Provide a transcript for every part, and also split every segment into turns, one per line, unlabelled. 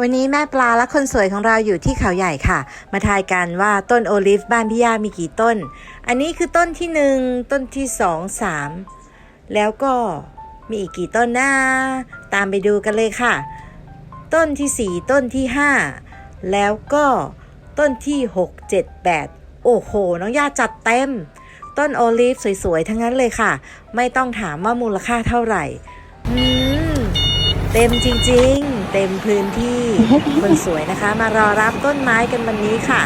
วันนี้แม่ปลาและคนสวยของเราอยู่ที่เขาใหญ่ค่ะ มาทายกันว่าต้นโอลิฟบ้านพี่ย่ามีกี่ต้น อันนี้คือต้นที่หนึ่งต้นที่สองสามแล้วก็มีอีกกี่ต้นนะตามไปดูกันเลยค่ะ ต้นที่สี่ต้นที่ห้าแล้วก็ต้นที่หกเจ็ดแปดโอ้โห น้องย่าจัดเต็ม ต้นโอลิฟสวยๆ ทั้งนั้นเลยค่ะ ไม่ต้องถามว่ามูลค่าเท่าไหร่อืมเต็มจริงๆ เต็มพื้นที่คนสวยนะคะ มารอรับต้นไม้กันวันนี้ค่ะ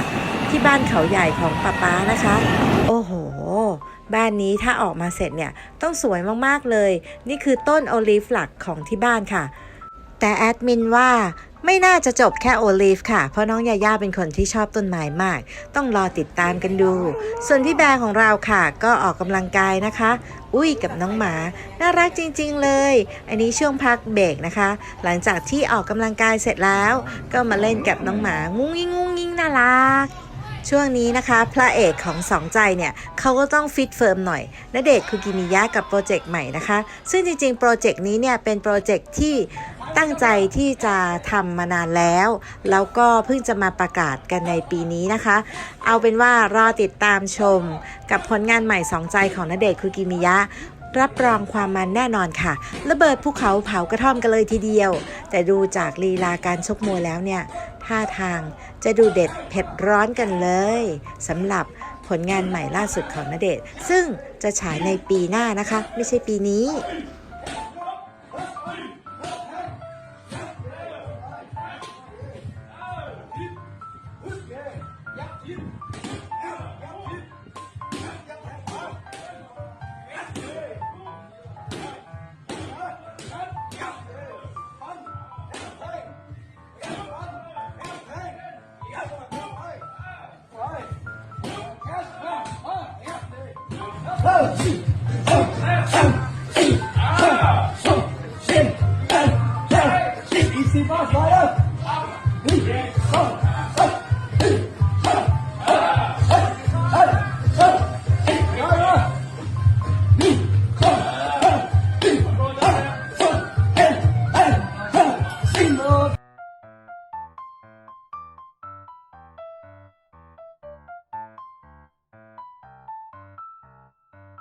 ที่บ้านเขาใหญ่ของป้าป๊านะคะ โอ้โห บ้านนี้ถ้าออกมาเสร็จเนี่ยต้องสวยมากๆเลย นี่คือต้นโอลิฟหลักของที่บ้านค่ะ แต่แอดมินว่า ไม่น่าจะจบแค่โอลิฟค่ะ เพราะน้องยาย่าเป็นคนที่ชอบต้นไม้มาก ต้องรอติดตามกันดู ส่วนพี่แบร์ของเราค่ะ ก็ออกกำลังกายนะคะ อุ้ยกับน้องหมา น่ารักจริง ๆ เลย อันนี้ช่วงพักเบรกนะคะ หลังจากที่ออกกำลังกายเสร็จแล้ว ก็มาเล่นกับน้องหมางุ้งงิ้งงุ้งงิ้งน่ารักช่วงนี้นะคะ พระเอกของสองใจเนี่ยเขาก็ต้องฟิตเฟิร์มหน่อยณเดชคุกิมิยะกับโปรเจกต์ใหม่นะคะ ซึ่งจริงๆ โปรเจกต์นี้เนี่ยเป็นโปรเจกต์ที่ ตั้งใจที่จะทำมานานแล้ว แล้วก็เพิ่งจะมาประกาศกันในปีนี้นะคะ เอาเป็นว่ารอติดตามชม กับผลงานใหม่สองใจของณเดชคุกิมิยะ รับรองความมันแน่นอนค่ะ ระเบิดภูเขาเผากระท่อมกันเลยทีเดียว แต่ดูจากลีลาการชกมวยแล้วเนี่ย ท่าทางจะดูเด็ดเผ็ดร้อนกันเลยสำหรับผลงานใหม่ล่าสุดของณเดชซึ่งจะฉายในปีหน้านะคะ ไม่ใช่ปีนี้
Easy boss, fire.